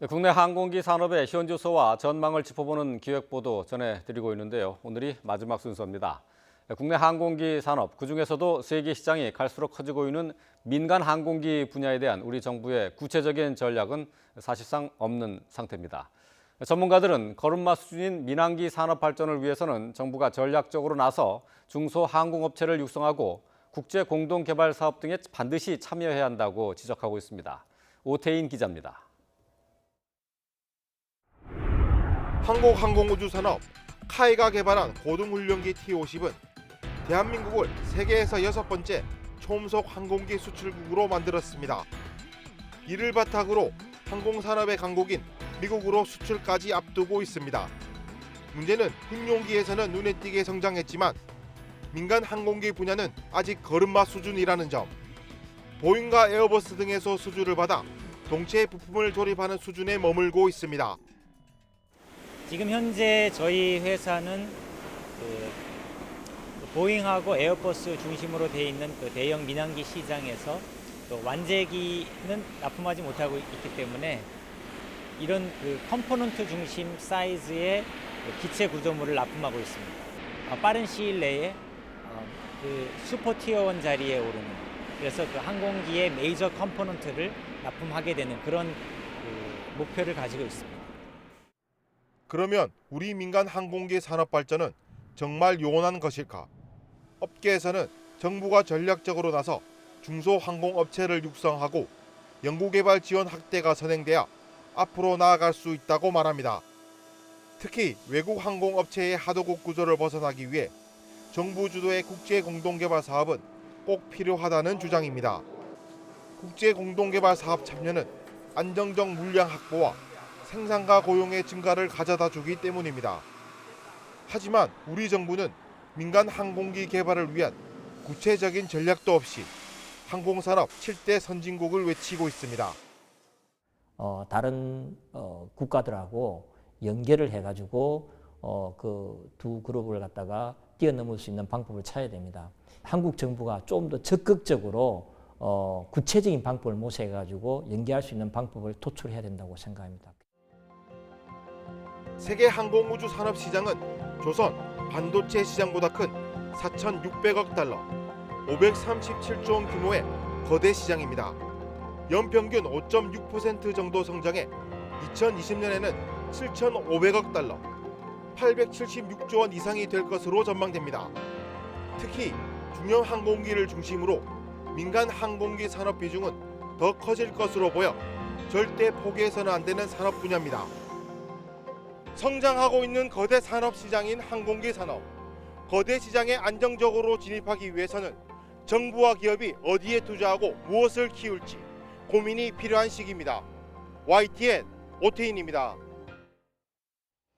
네, 국내 항공기 산업의 현 주소와 전망을 짚어보는 기획보도 전해드리고 있는데요. 오늘이 마지막 순서입니다. 네, 국내 항공기 산업, 그중에서도 세계 시장이 갈수록 커지고 있는 민간 항공기 분야에 대한 우리 정부의 구체적인 전략은 사실상 없는 상태입니다. 전문가들은 걸음마 수준인 민항기 산업 발전을 위해서는 정부가 전략적으로 나서 중소 항공업체를 육성하고 국제 공동 개발 사업 등에 반드시 참여해야 한다고 지적하고 있습니다. 오태인 기자입니다. 한국 항공우주산업 카이가 개발한 고등훈련기 T-50은 대한민국을 세계에서 여섯 번째 초음속 항공기 수출국으로 만들었습니다. 이를 바탕으로 항공산업의 강국인 미국으로 수출까지 앞두고 있습니다. 문제는 군용기에서는 눈에 띄게 성장했지만 민간 항공기 분야는 아직 걸음마 수준이라는 점. 보잉과 에어버스 등에서 수주를 받아 동체 부품을 조립하는 수준에 머물고 있습니다. 지금 현재 저희 회사는 그 보잉하고 에어버스 중심으로 되어 있는 그 대형 민항기 시장에서 또 완제기는 납품하지 못하고 있기 때문에 이런 그 컴포넌트 중심 사이즈의 그 기체 구조물을 납품하고 있습니다. 아, 빠른 시일 내에 어, 그 슈퍼 티어원 자리에 오르는 그래서 그 항공기의 메이저 컴포넌트를 납품하게 되는 그런 그 목표를 가지고 있습니다. 그러면 우리 민간 항공기 산업 발전은 정말 요원한 것일까? 업계에서는 정부가 전략적으로 나서 중소 항공업체를 육성하고 연구개발 지원 확대가 선행돼야 앞으로 나아갈 수 있다고 말합니다. 특히 외국 항공업체의 하도급 구조를 벗어나기 위해 정부 주도의 국제 공동개발 사업은 꼭 필요하다는 주장입니다. 국제 공동개발 사업 참여는 안정적 물량 확보와 생산과 고용의 증가를 가져다 주기 때문입니다. 하지만 우리 정부는 민간 항공기 개발을 위한 구체적인 전략도 없이 항공산업 7대 선진국을 외치고 있습니다. 어, 다른 어, 국가들하고 연계를 해가지고 어, 그 두 그룹을 갖다가 뛰어넘을 수 있는 방법을 찾아야 됩니다. 한국 정부가 좀 더 적극적으로 어, 구체적인 방법을 모색해가지고 연계할 수 있는 방법을 도출해야 된다고 생각합니다. 세계 항공우주 산업 시장은 조선 반도체 시장보다 큰 4,600억 달러, 537조 원 규모의 거대 시장입니다. 연평균 5.6% 정도 성장해 2020년에는 7,500억 달러, 876조 원 이상이 될 것으로 전망됩니다. 특히 중형 항공기를 중심으로 민간 항공기 산업 비중은 더 커질 것으로 보여 절대 포기해서는 안 되는 산업 분야입니다. 성장하고 있는 거대 산업 시장인 항공기 산업. 거대 시장에 안정적으로 진입하기 위해서는 정부와 기업이 어디에 투자하고 무엇을 키울지 고민이 필요한 시기입니다. YTN 오태인입니다.